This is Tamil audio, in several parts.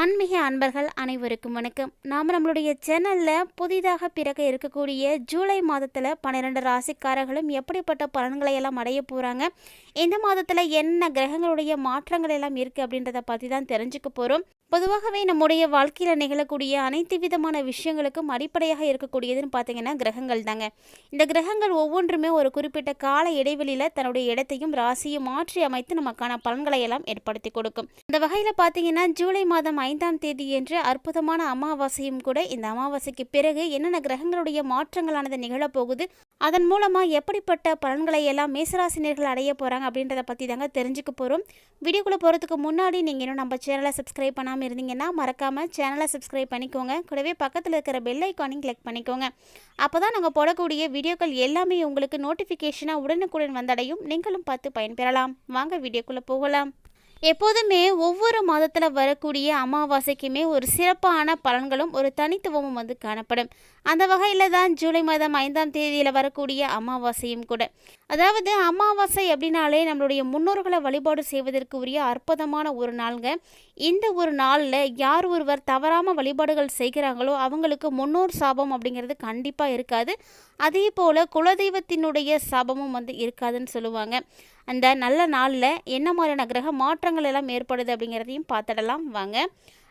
ஆன்மீக அன்பர்கள் அனைவருக்கும் வணக்கம். நாம் நம்மளுடைய சேனலில் புதிதாக பிறக்க இருக்கக்கூடிய ஜூலை மாதத்தில் பன்னிரெண்டு ராசிக்காரர்களும் எப்படிப்பட்ட பலன்களை எல்லாம் அடைய போகிறாங்க இந்த மாதத்தில் என்ன கிரகங்களுடைய மாற்றங்கள் எல்லாம் இருக்குது அப்படின்றத பற்றி தான் தெரிஞ்சுக்க போகிறோம் பொதுவாகவே நம்முடைய வாழ்க்கையில் நிகழக்கூடிய அனைத்து விதமான விஷயங்களுக்கும் அடிப்படையாக இருக்கக்கூடியதுன்னு பார்த்தீங்கன்னா கிரகங்கள் தாங்க. இந்த கிரகங்கள் ஒவ்வொன்றுமே ஒரு குறிப்பிட்ட கால இடைவெளியில் தன்னுடைய இடத்தையும் ராசியும் மாற்றி அமைத்து நமக்கான பலன்களை எல்லாம் ஏற்படுத்தி கொடுக்கும். இந்த வகையில் பார்த்தீங்கன்னா ஜூலை மாதம் ஐந்தாம் தேதி என்று அற்புதமான அமாவாசையும் கூட இந்த அமாவாசைக்கு பிறகு என்னென்ன கிரகங்களுடைய மாற்றங்களானது நிகழப்போகுது அதன் மூலமாக எப்படிப்பட்ட பலன்களை எல்லாம் மேசராசினியர்கள் அடைய போகிறாங்க அப்படின்றத பற்றி தாங்க தெரிஞ்சுக்க போகிறோம் வீடியோக்குள்ளே போகிறதுக்கு முன்னாடி நீங்கள் இன்னும் நம்ம சேனலை சப்ஸ்கிரைப் பண்ணாமல் இருந்தீங்கன்னா மறக்காமல் சேனலை சப்ஸ்கிரைப் பண்ணிக்கோங்க. கூடவே பக்கத்தில் இருக்கிற பெல் ஐக்கானையும் கிளிக் பண்ணிக்கோங்க. அப்போ தான் நாங்கள் போடக்கூடிய வீடியோக்கள் எல்லாமே உங்களுக்கு நோட்டிஃபிகேஷனாக உடனுக்குடன் வந்தடையும். நீங்களும் பார்த்து பயன்பெறலாம். வாங்க வீடியோக்குள்ளே போகலாம். எப்போதுமே ஒவ்வொரு மாதத்தில் வரக்கூடிய அமாவாசைக்குமே ஒரு சிறப்பான பலன்களும் ஒரு தனித்துவமும் வந்து காணப்படும். அந்த வகையில் தான் ஜூலை மாதம் ஐந்தாம் தேதியில் வரக்கூடிய அமாவாசையும் கூட. அதாவது அமாவாசை அப்படின்னாலே நம்மளுடைய முன்னோர்களை வழிபாடு செய்வதற்கு உரிய அற்புதமான ஒரு நாளுங்க. இந்த ஒரு நாளில் யார் ஒருவர் தவறாமல் வழிபாடுகள் செய்கிறாங்களோ அவங்களுக்கு முன்னோர் சாபம் அப்படிங்கிறது கண்டிப்பாக இருக்காது. அதே போல் குலதெய்வத்தினுடைய சாபமும் வந்து இருக்காதுன்னு சொல்லுவாங்க. அந்த நல்ல நாளில் என்ன மாதிரியான கிரக மாற்றங்கள் எல்லாம் ஏற்படுது அப்படிங்கிறதையும் பார்த்துடலாம். வாங்க.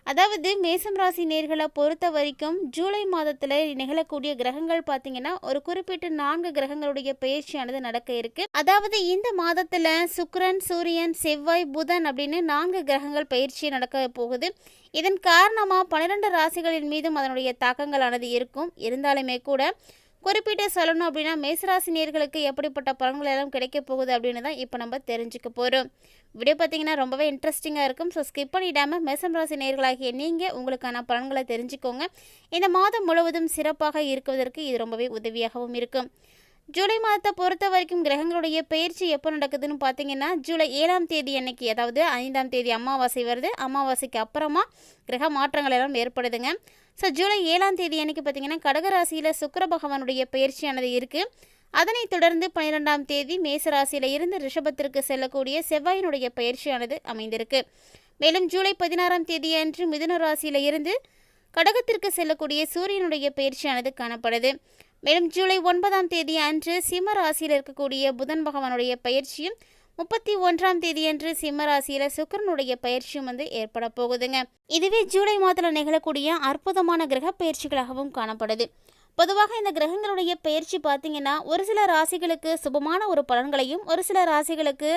அதாவது மேசம் ராசி நேர்களை பொறுத்த வரைக்கும் ஜூலை மாதத்தில் நிகழக்கூடிய கிரகங்கள் பார்த்தீங்கன்னா ஒரு குறிப்பிட்ட நான்கு கிரகங்களுடைய பயிற்சியானது நடக்க இருக்கு. அதாவது இந்த மாதத்தில் சுக்கிரன் சூரியன் செவ்வாய் புதன் அப்படின்னு நான்கு கிரகங்கள் பயிற்சி நடக்க போகுது. இதன் காரணமாக பன்னிரெண்டு ராசிகளின் மீதும் அதனுடைய தாக்கங்களானது இருக்கும். இருந்தாலுமே கூட குறிப்பிட்டு சொல்லணும் அப்படின்னா மேசராசினியர்களுக்கு எப்படிப்பட்ட பலன்கள் எல்லாம் கிடைக்க போகுது அப்படின்னு தான் இப்போ நம்ம தெரிஞ்சுக்க போகிறோம் வீடியோ பார்த்தீங்கன்னா ரொம்பவே இன்ட்ரெஸ்டிங்காக இருக்கும். ஸோ ஸ்கிப் பண்ணிடாமல் மேசம் ராசி நேர்களாகிய நீங்கள் உங்களுக்கான பலன்களை தெரிஞ்சுக்கோங்க. இந்த மாதம் முழுவதும் சிறப்பாக இருக்குவதற்கு இது ரொம்பவே உதவியாகவும் இருக்கும். ஜூலை மாதத்தை பொறுத்த வரைக்கும் கிரகங்களுடைய பயிற்சி எப்போ நடக்குதுன்னு பார்த்தீங்கன்னா ஜூலை ஏழாம் தேதி அன்னைக்கு அதாவது ஐந்தாம் தேதி அமாவாசை வருது. அமாவாசைக்கு அப்புறமா கிரக மாற்றங்கள் எல்லாம் ஏற்படுதுங்க. ஸோ ஜூலை ஏழாம் தேதி அன்னைக்கு பார்த்தீங்கன்னா கடகராசியில் சுக்கர பகவானுடைய பயிற்சியானது இருக்குது அதனைத் தொடர்ந்து பன்னிரெண்டாம் தேதி மேசராசியில் இருந்து ரிஷபத்திற்கு செல்லக்கூடிய செவ்வாயினுடைய பயிற்சியானது அமைந்திருக்கு. மேலும் ஜூலை பதினாறாம் தேதி அன்று மிதுன ராசியில் இருந்து கடகத்திற்கு செல்லக்கூடிய சூரியனுடைய பயிற்சியானது காணப்படுது. மேலும் ஜூலை ஒன்பதாம் தேதி அன்று சிம்ம ராசியில் இருக்கக்கூடிய புதன் பகவானுடைய பயிற்சியும் முப்பத்தி ஒன்றாம் தேதியன்று சிம்ம ராசியில் சுக்கரனுடைய பயிற்சியும் வந்து ஏற்பட போகுதுங்க. இதுவே ஜூலை மாதத்தில் நிகழக்கூடிய அற்புதமான கிரக பயிற்சிகளாகவும் காணப்படுது. பொதுவாக இந்த கிரகங்களுடைய பயிற்சி பார்த்தீங்கன்னா ஒரு சில ராசிகளுக்கு சுபமான ஒரு பலன்களையும் ஒரு சில ராசிகளுக்கு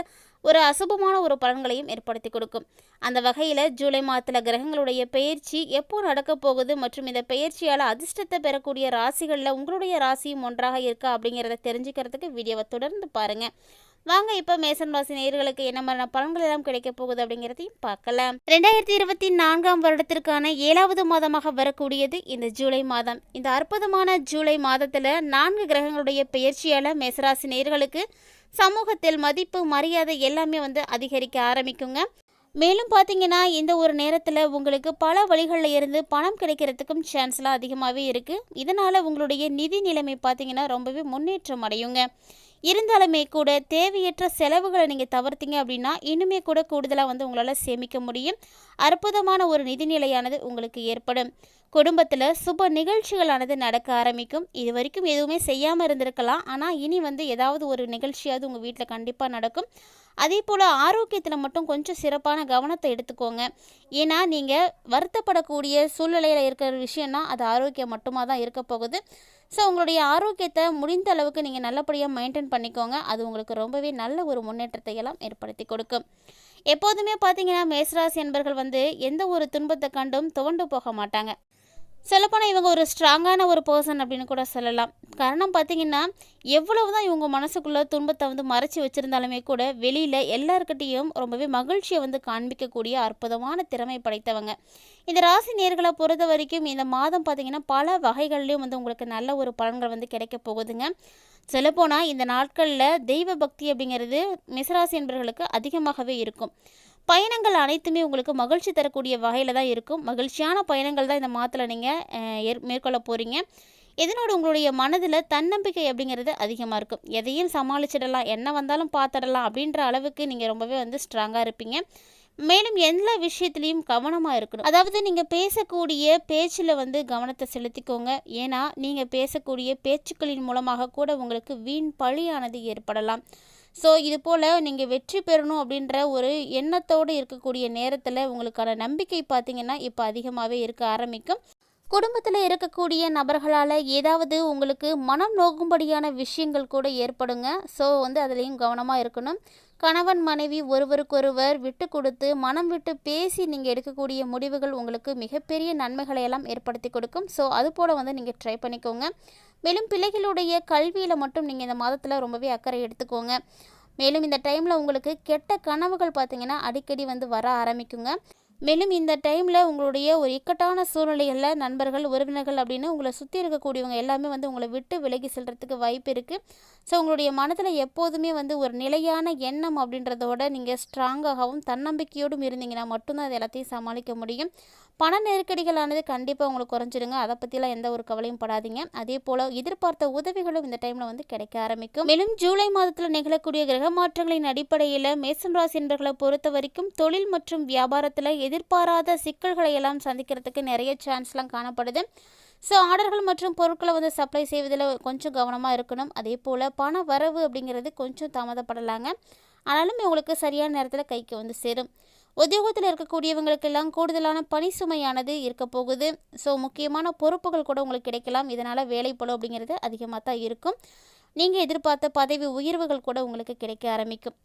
ஒரு அசுபமான ஒரு பலன்களையும் ஏற்படுத்தி கொடுக்கும். அந்த வகையில் ஜூலை மாதத்தில் கிரகங்களுடைய பயிற்சி எப்போ நடக்க போகுது மற்றும் இந்த பயிற்சியால் அதிர்ஷ்டத்தை பெறக்கூடிய ராசிகளில் உங்களுடைய ராசியும் ஒன்றாக இருக்கா அப்படிங்கிறத தெரிஞ்சுக்கிறதுக்கு வீடியோவை தொடர்ந்து பாருங்கள் வாங்க இப்போ மேசன் ராசி நேயர்களுக்கு என்ன மாதிரியான பலன்கள் எல்லாம் கிடைக்க போகுது அப்படிங்கிறதையும் பார்க்கலாம். ரெண்டாயிரத்தி இருபத்தி நான்காம் வருடத்திற்கான ஏழாவது மாதமாக வரக்கூடியது இந்த ஜூலை மாதம். இந்த அற்புதமான ஜூலை மாதத்தில் நான்கு கிரகங்களுடைய பெயர்ச்சியால் மேசராசி நேயர்களுக்கு சமூகத்தில் மதிப்பு மரியாதை எல்லாமே வந்து அதிகரிக்க ஆரம்பிக்குங்க. மேலும் பார்த்தீங்கன்னா இந்த ஒரு நேரத்தில் உங்களுக்கு பல வழிகளில் இருந்து பணம் கிடைக்கிறதுக்கும் சான்ஸ்லாம் அதிகமாகவே இருக்குது இதனால் உங்களுடைய நிதி நிலைமை பார்த்தீங்கன்னா ரொம்பவே முன்னேற்றம் அடையுங்க. இருந்தாலுமே கூட தேவையற்ற செலவுகளை நீங்கள் தவிர்த்தீங்க அப்படின்னா இன்னுமே கூட கூடுதலாக வந்து உங்களால் சேமிக்க முடியும். அற்புதமான ஒரு நிதிநிலையானது உங்களுக்கு ஏற்படும். குடும்பத்தில் சுப நிகழ்ச்சிகளானது நடக்க ஆரம்பிக்கும். இது வரைக்கும் எதுவுமே செய்யாமல் இருந்திருக்கலாம். ஆனால் இனி வந்து ஏதாவது ஒரு நிகழ்ச்சியாவது உங்கள் வீட்டில் கண்டிப்பாக நடக்கும். அதே போல் ஆரோக்கியத்தில் மட்டும் கொஞ்சம் சிறப்பான கவனத்தை எடுத்துக்கோங்க. ஏன்னா நீங்கள் வருத்தப்படக்கூடிய சூழ்நிலையில் இருக்கிற விஷயம்னா அது ஆரோக்கியம் மட்டுமாக தான் இருக்க போகுது. ஸோ உங்களுடைய ஆரோக்கியத்தை முடிந்த அளவுக்கு நீங்கள் நல்லபடியாக மெயின்டைன் பண்ணிக்கோங்க. அது உங்களுக்கு ரொம்பவே நல்ல ஒரு முன்னேற்றத்தை எல்லாம் ஏற்படுத்தி கொடுக்கும். எப்போதுமே பார்த்தீங்கன்னா மேசராசி என்பர்கள் வந்து எந்த ஒரு துன்பத்தை கண்டும் துவண்டு போக மாட்டாங்க. சொல்லப்போனால் இவங்க ஒரு ஸ்ட்ராங்கான ஒரு பர்சன் அப்படின்னு கூட சொல்லலாம். காரணம் பார்த்தீங்கன்னா எவ்வளவு தான் இவங்க மனசுக்குள்ளே துன்பத்தை வந்து மறைச்சி வச்சுருந்தாலுமே கூட வெளியில் எல்லாருக்கிட்டேயும் ரொம்பவே மகிழ்ச்சியை வந்து காண்பிக்கக்கூடிய அற்புதமான திறமை படைத்தவங்க. இந்த ராசி நேர்களை பொறுத்த வரைக்கும் இந்த மாதம் பார்த்தீங்கன்னா பல வகைகள்லேயும் வந்து உங்களுக்கு நல்ல ஒரு பலன்கள் வந்து கிடைக்க போகுதுங்க. சொல்லப்போனால் இந்த நாட்களில் தெய்வ பக்தி அப்படிங்கிறது மிசராசி என்பவர்களுக்கு அதிகமாகவே இருக்கும். பயணங்கள் அனைத்துமே உங்களுக்கு மகிழ்ச்சி தரக்கூடிய வகையில் தான் இருக்கும். மகிழ்ச்சியான பயணங்கள் தான் இந்த மாதத்தில் நீங்கள் மேற்கொள்ள போகிறீங்க இதனோட உங்களுடைய மனதில் தன்னம்பிக்கை அப்படிங்கிறது அதிகமாக இருக்கும். எதையும் சமாளிச்சிடலாம் என்ன வந்தாலும் பார்த்துடலாம் அப்படின்ற அளவுக்கு நீங்கள் ரொம்பவே வந்து ஸ்ட்ராங்காக இருப்பீங்க. மேலும் எல்லா விஷயத்துலையும் கவனமாக இருக்கணும். அதாவது நீங்கள் பேசக்கூடிய பேச்சில் வந்து கவனத்தை செலுத்திக்கோங்க. ஏன்னா நீங்கள் பேசக்கூடிய பேச்சுக்களின் மூலமாக கூட உங்களுக்கு வீண் பழியானது ஏற்படலாம். ஸோ இது போல் நீங்கள் வெற்றி பெறணும் அப்படின்ற ஒரு எண்ணத்தோடு இருக்கக்கூடிய நேரத்தில் உங்களுக்கான நம்பிக்கை பார்த்தீங்கன்னா இப்போ அதிகமாகவே இருக்க ஆரம்பிக்கும். குடும்பத்தில் இருக்கக்கூடிய நபர்களால் ஏதாவது உங்களுக்கு மனம் நோக்கும்படியான விஷயங்கள் கூட ஏற்படுங்க. ஸோ வந்து அதுலேயும் கவனமாக இருக்கணும். கணவன் மனைவி ஒருவருக்கொருவர் விட்டு கொடுத்து மனம் விட்டு பேசி நீங்கள் எடுக்கக்கூடிய முடிவுகள் உங்களுக்கு மிகப்பெரிய நன்மைகளை எல்லாம் ஏற்படுத்தி கொடுக்கும். ஸோ அது போல் வந்து நீங்கள் ட்ரை பண்ணிக்கோங்க. மேலும் பிள்ளைகளுடைய கல்வியில் மட்டும் நீங்கள் இந்த மாதத்தில் ரொம்பவே அக்கறை எடுத்துக்கோங்க. மேலும் இந்த டைமில் உங்களுக்கு கெட்ட கனவுகள் பார்த்திங்கன்னா அடிக்கடி வந்து வர ஆரம்பிக்குங்க. மேலும் இந்த டைமில் உங்களுடைய ஒரு இக்கட்டான சூழ்நிலைகளில் நண்பர்கள் உறவினர்கள் அப்படின்னு உங்களை சுற்றி இருக்கக்கூடியவங்க எல்லாமே வந்து உங்களை விட்டு விலகி செல்கிறதுக்கு வாய்ப்பு இருக்குது ஸோ உங்களுடைய மனதில் எப்போதுமே வந்து ஒரு நிலையான எண்ணம் அப்படின்றதோட நீங்கள் ஸ்ட்ராங்காகவும் தன்னம்பிக்கையோடும் இருந்தீங்கன்னா மட்டும்தான் அது எல்லாத்தையும் சமாளிக்க முடியும். பண நெருக்கடிகளானது கண்டிப்பாக உங்களுக்கு குறைஞ்சிடுங்க. அதை பற்றிலாம் எந்த ஒரு கவலையும் படாதீங்க. அதே போல் எதிர்பார்த்த உதவிகளும் இந்த டைமில் வந்து கிடைக்க ஆரம்பிக்கும். மேலும் ஜூலை மாதத்தில் நிகழக்கூடிய கிரக மாற்றங்களின் அடிப்படையில் மேசன் ராசி என்பர்களை பொறுத்த வரைக்கும் தொழில் மற்றும் வியாபாரத்தில் எதிர்பாராத சிக்கல்களை எல்லாம் சந்திக்கிறதுக்கு நிறைய சான்ஸ்லாம் காணப்படுது. ஸோ ஆர்டர்கள் மற்றும் பொருட்களை வந்து சப்ளை செய்வதில் கொஞ்சம் கவனமாக இருக்கணும். அதே போல் பண வரவு அப்படிங்கிறது கொஞ்சம் தாமதப்படலாங்க. ஆனாலும் உங்களுக்கு சரியான நேரத்தில் கைக்கு வந்து சேரும். உத்தியோகத்தில் இருக்கக்கூடியவங்களுக்கெல்லாம் கூடுதலான பணி சுமையானது இருக்க போகுது. ஸோ முக்கியமான பொறுப்புகள் கூட உங்களுக்கு கிடைக்கலாம். இதனால் வேலைப்பளு அப்படிங்கிறது அதிகமாக தான் இருக்கும். நீங்கள் எதிர்பார்த்த பதவி உயர்வுகள் கூட உங்களுக்கு கிடைக்க ஆரம்பிக்கும்.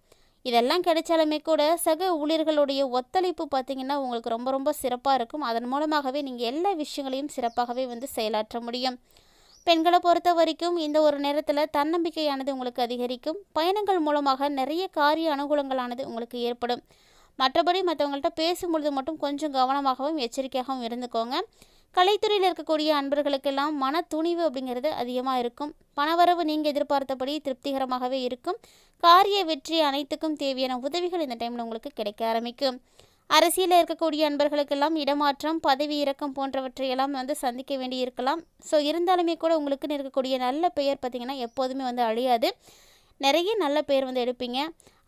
இதெல்லாம் கிடைச்சாலுமே கூட சக ஊழியர்களுடைய ஒத்துழைப்பு பார்த்திங்கன்னா உங்களுக்கு ரொம்ப ரொம்ப சிறப்பாக இருக்கும். அதன் மூலமாகவே நீங்கள் எல்லா விஷயங்களையும் சிறப்பாகவே வந்து செயலாற்ற முடியும். பெண்களை பொறுத்த வரைக்கும் இந்த ஒரு நேரத்தில் தன்னம்பிக்கையானது உங்களுக்கு அதிகரிக்கும். பயணங்கள் மூலமாக நிறைய காரிய அனுகூலங்களானது உங்களுக்கு ஏற்படும். மற்றபடி மற்றவங்கள்ட்ட பேசும்பொழுது மட்டும் கொஞ்சம் கவனமாகவும் எச்சரிக்கையாகவும் இருந்துக்கோங்க. கலைத்துறையில் இருக்கக்கூடிய அன்பர்களுக்கெல்லாம் மன துணிவு அப்படிங்கிறது அதிகமாக இருக்கும். பணவரவு நீங்கள் எதிர்பார்த்தபடி திருப்திகரமாகவே இருக்கும். காரிய வெற்றி அனைத்துக்கும் தேவையான உதவிகள் இந்த டைமில் உங்களுக்கு கிடைக்க ஆரம்பிக்கும். அரசியலில் இருக்கக்கூடிய அன்பர்களுக்கெல்லாம் இடமாற்றம் பதவி இறக்கம் போன்றவற்றையெல்லாம் வந்து சந்திக்க வேண்டி இருக்கலாம். ஸோ இருந்தாலுமே கூட உங்களுக்குன்னு இருக்கக்கூடிய நல்ல பெயர் பார்த்திங்கன்னா எப்போதுமே வந்து அழியாது. நிறைய நல்ல பேர் வந்து எடுப்பீங்க.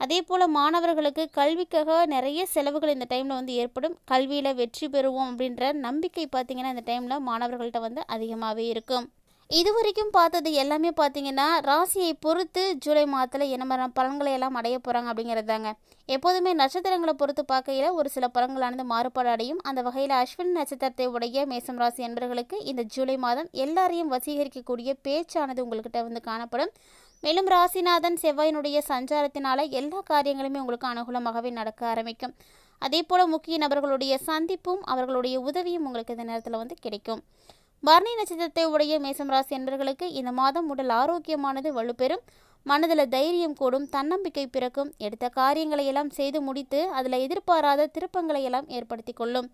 அதே போல் மாணவர்களுக்கு கல்விக்காக நிறைய செலவுகள் இந்த டைமில் வந்து ஏற்படும். கல்வியில் வெற்றி பெறுவோம் அப்படின்ற நம்பிக்கை பார்த்திங்கன்னா இந்த டைமில் மாணவர்கள்ட்ட வந்து அதிகமாகவே இருக்கும். இது வரைக்கும் பார்த்தது எல்லாமே பார்த்தீங்கன்னா ராசியை பொறுத்து ஜூலை மாதத்தில் என்ன மாதிரி பலன்களை எல்லாம் அடைய போகிறாங்க அப்படிங்கிறது தாங்க. எப்போதுமே நட்சத்திரங்களை பொறுத்து பார்க்கையில் ஒரு சில பலன்களானது மாறுபாடு அடையும். அந்த வகையில் அஸ்வின் நட்சத்திரத்தை உடைய மேசம் ராசி என்பர்களுக்கு இந்த ஜூலை மாதம் எல்லாரையும் வசீகரிக்கக்கூடிய பேச்சானது உங்கள்கிட்ட வந்து காணப்படும். மேலும் ராசிநாதன் செவ்வாயினுடைய சஞ்சாரத்தினால எல்லா காரியங்களுமே உங்களுக்கு அனுகூலமாகவே நடக்க ஆரம்பிக்கும். அதே போல் முக்கிய நபர்களுடைய சந்திப்பும் அவர்களுடைய உதவியும் உங்களுக்கு இந்த நேரத்தில் வந்து கிடைக்கும். பரணி நட்சத்திரத்தை உடைய மேசம் ராசி என்பர்களுக்கு இந்த மாதம் உடல் ஆரோக்கியமானது வலுப்பெறும். மனதில் தைரியம் கூடும் தன்னம்பிக்கை பிறக்கும். எடுத்த காரியங்களை எல்லாம் செய்து முடித்து அதில் எதிர்பாராத திருப்பங்களை எல்லாம் ஏற்படுத்தி கொள்ளும்.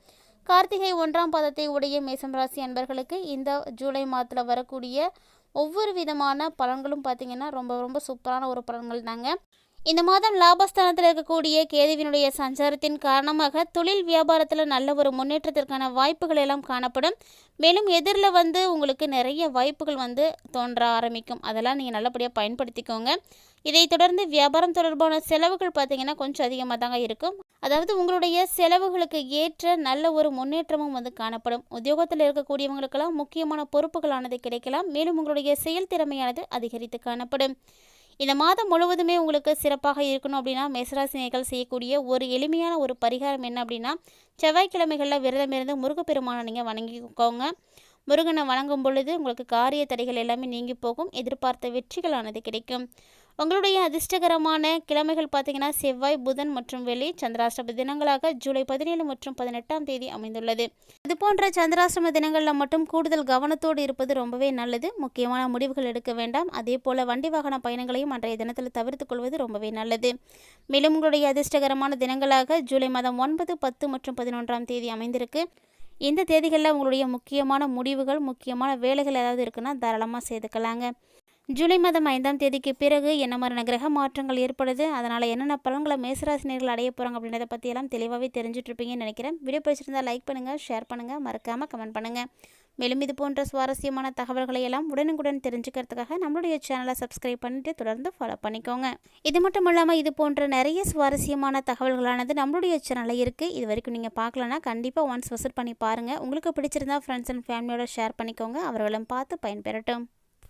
கார்த்திகை ஒன்றாம் பாதத்தை உடைய மேசம் ராசி அன்பர்களுக்கு இந்த ஜூலை மாதத்தில் வரக்கூடிய ஒவ்வொரு விதமான பலன்களும் பார்த்திங்கன்னா ரொம்ப ரொம்ப சூப்பரான ஒரு பலன்கள் தாங்க. இந்த மாதம் லாபஸ்தானத்தில் இருக்கக்கூடிய கேதுவினுடைய சஞ்சாரத்தின் காரணமாக தொழில் வியாபாரத்தில் நல்ல ஒரு முன்னேற்றத்திற்கான வாய்ப்புகள் எல்லாம் காணப்படும். மேலும் எதிரில் வந்து உங்களுக்கு நிறைய வாய்ப்புகள் வந்து தோன்ற ஆரம்பிக்கும். அதெல்லாம் நீங்கள் நல்லபடியாக பயன்படுத்திக்கோங்க. இதை தொடர்ந்து வியாபாரம் தொடர்பான செலவுகள் பார்த்திங்கன்னா கொஞ்சம் அதிகமாக தாங்க இருக்கும். அதாவது உங்களுடைய செலவுகளுக்கு ஏற்ற நல்ல ஒரு முன்னேற்றமும் வந்து காணப்படும். உத்தியோகத்தில் இருக்கக்கூடியவங்களுக்கெல்லாம் முக்கியமான பொறுப்புகளானது கிடைக்கலாம். மேலும் உங்களுடைய செயல்திறமையானது அதிகரித்து காணப்படும். இந்த மாதம் முழுவதுமே உங்களுக்கு சிறப்பாக இருக்கணும் அப்படின்னா மேசராசினியர்கள் செய்யக்கூடிய ஒரு எளிமையான ஒரு பரிகாரம் என்ன அப்படின்னா செவ்வாய்க்கிழமைகளில் விரதம் இருந்து முருகப்பெருமானை நீங்கள் வணங்கிக்கோங்க. முருகனை வணங்கும் பொழுது உங்களுக்கு காரிய தடைகள் எல்லாமே நீங்கி போகும். எதிர்பார்த்த வெற்றிகளானது கிடைக்கும். உங்களுடைய அதிர்ஷ்டகரமான கிழமைகள் பார்த்தீங்கன்னா செவ்வாய் புதன் மற்றும் வெள்ளி சந்திராஷ்டம தினங்களாக ஜூலை பதினேழு மற்றும் பதினெட்டாம் தேதி அமைந்துள்ளது. இது போன்ற சந்திராஷ்டம தினங்களில் மட்டும் கூடுதல் கவனத்தோடு இருப்பது ரொம்பவே நல்லது. முக்கியமான முடிவுகள் எடுக்க வேண்டாம். அதே போல் வண்டி வாகன பயணங்களையும் அன்றைய தினத்தில் தவிர்த்து கொள்வது ரொம்பவே நல்லது. மேலும் உங்களுடைய அதிர்ஷ்டகரமான தினங்களாக ஜூலை மாதம் ஒன்பது பத்து மற்றும் பதினொன்றாம் தேதி அமைந்திருக்கு. இந்த தேதிகளில் உங்களுடைய முக்கியமான முடிவுகள் முக்கியமான வேலைகள் ஏதாவது இருக்குன்னா தாராளமாக செய்துக்கலாங்க ஜூலை மாதம் ஐந்தாம் தேதிக்கு பிறகு என்ன மாதிரியான கிரக மாற்றங்கள் ஏற்படுது? அதனால் என்னென்ன பலன்களை மேசராசினியர்கள் அடைய போகிறாங்க அப்படின்றத பற்றியெல்லாம் தெளிவாகவே தெரிஞ்சுட்ருப்பீங்கன்னு நினைக்கிறேன். வீடியோ பிடிச்சிருந்தால் லைக் பண்ணுங்கள் ஷேர் பண்ணுங்கள் மறக்காமல் கமெண்ட் பண்ணுங்கள் மேலும் இது போன்ற சுவாரஸ்யமான தகவல்களை எல்லாம் உடனுக்குடன் தெரிஞ்சுக்கிறதுக்காக நம்மளுடைய சேனலை சப்ஸ்கிரைப் பண்ணிட்டு தொடர்ந்து ஃபாலோ பண்ணிக்கோங்க. இது மட்டும் இல்லாமல் இது போன்ற நிறைய சுவாரஸ்யமான தகவல்களானது நம்மளுடைய சேனலில் இருக்குது இது வரைக்கும் நீங்கள் பார்க்கலன்னா கண்டிப்பாக ஒன்ஸ் விசிட் பண்ணி பாருங்கள் உங்களுக்கு பிடிச்சிருந்தா ஃப்ரெண்ட்ஸ் அண்ட் ஃபேமிலியோட ஷேர் பண்ணிக்கோங்க. அவர்களும் பார்த்து பயன்பெறட்டும்.